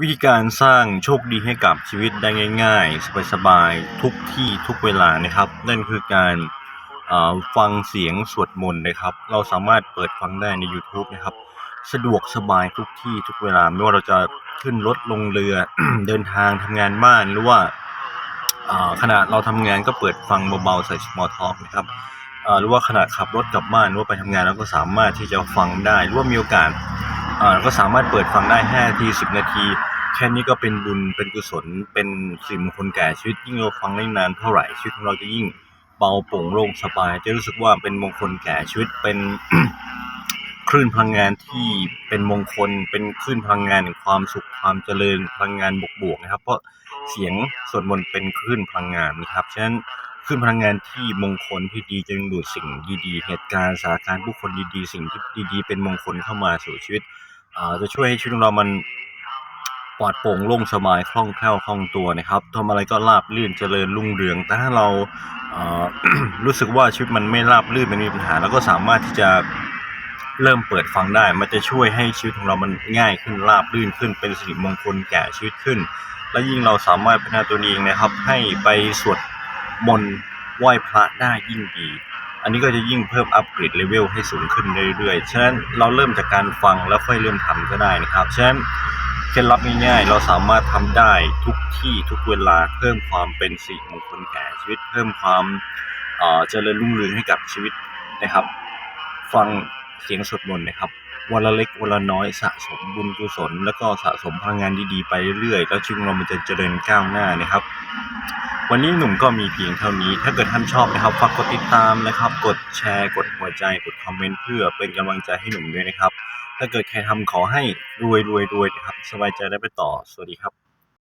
วิธีการสร้างโชคดีให้กับชีวิตได้ง่าย ๆ สบายๆ ทุกที่ทุกเวลานะครับ นั่นคือการฟังเสียงสวดมนต์นะครับ เราสามารถเปิดฟังได้ใน YouTube นะครับ สะดวกสบายทุกที่ทุกเวลา ไม่ว่าเราจะขึ้นรถลงเรือ เดินทางทำงานบ้านหรือว่าขณะเราทำงานก็เปิดฟังเบาๆ ใส่ small talk นะครับหรือว่าขณะขับรถกลับบ้านหรือว่าไปทำงานเราก็สามารถที่จะฟังได้หรือว่ามีโอกาส ก็สามารถเปิดฟังได้5นาที10 นาที แค่นี้ก็เป็นบุญเป็นกุศล เป็นสิ่งมงคลแก่ชีวิตยิ่งเราฟังได้นานเท่าไหร่ชีวิตของเราจะยิ่งเบาโปร่งโล่งสบาย จะรู้สึกว่าเป็นมงคลแก่ชีวิตเป็นคลื่นพลังงานที่เป็นมงคลเป็นคลื่นพลังงานแห่งความสุขความเจริญพลังงานบวกๆนะครับ เพราะเสียงสวดมนต์เป็นคลื่นพลังงานนะครับฉะนั้น คลื่นพลังงานที่มงคลที่ดีจะดึงดูดสิ่งดีๆ เหตุการณ์สถานการณ์ผู้คนดีๆ สิ่งที่ดีๆ เป็นมงคลเข้ามาสู่ชีวิตจะช่วยให้ชีวิตของเรามันปลอดโปร่งโล่งสบายคล่องแคล่วคล่องตัวนะครับทำอะไรก็ราบรื่นเจริญรุ่งเรือง แต่ถ้าเรารู้สึกว่าชีวิตมันไม่ราบรื่นมันมีปัญหาเราก็สามารถที่จะเริ่มเปิดฟังได้ มันจะช่วยให้ชีวิตของเรามันง่ายขึ้นราบรื่นขึ้น เป็นสิริมงคลแก่ชีวิตขึ้น และยิ่งเราสามารถพัฒนาตัวเองนะครับ ให้ไปสวด มนต์ไหว้พระได้ยิ่งดี อันนี้ก็จะยิ่งเพิ่มอัปเกรดเลเวลให้สูงขึ้นเรื่อยๆ ฉะนั้นเราเริ่มจากการฟังแล้วค่อยเริ่มทำก็ได้นะครับ ฉะนั้นเคล็ดลับง่ายๆ เราสามารถทำได้ทุกที่ทุกเวลาเพิ่มความเป็นสิริมงคลแก่ชีวิต เพิ่มความเอ่อเจริญรุ่งเรืองให้กับชีวิตนะครับ ฟังเสียงสวดมนต์นะครับวันละเล็กวันละน้อยสะสมบุญกุศล แล้วก็สะสมพลังงานดีๆไปเรื่อยๆ แล้วชีวิตของเรามันจะเจริญก้าวหน้านะครับ วันนี้หนุ่มก็มีเพียงเท่านี้ ถ้าเกิดท่านชอบนะครับฝากกดติดตามนะครับ กดแชร์ กดหัวใจ กดคอมเมนต์เพื่อเป็นกำลังใจให้หนุ่มด้วยนะครับ ถ้าเกิดใครทำขอให้รวยรวยรวยนะครับ สบายใจได้ไปต่อ สวัสดีครับ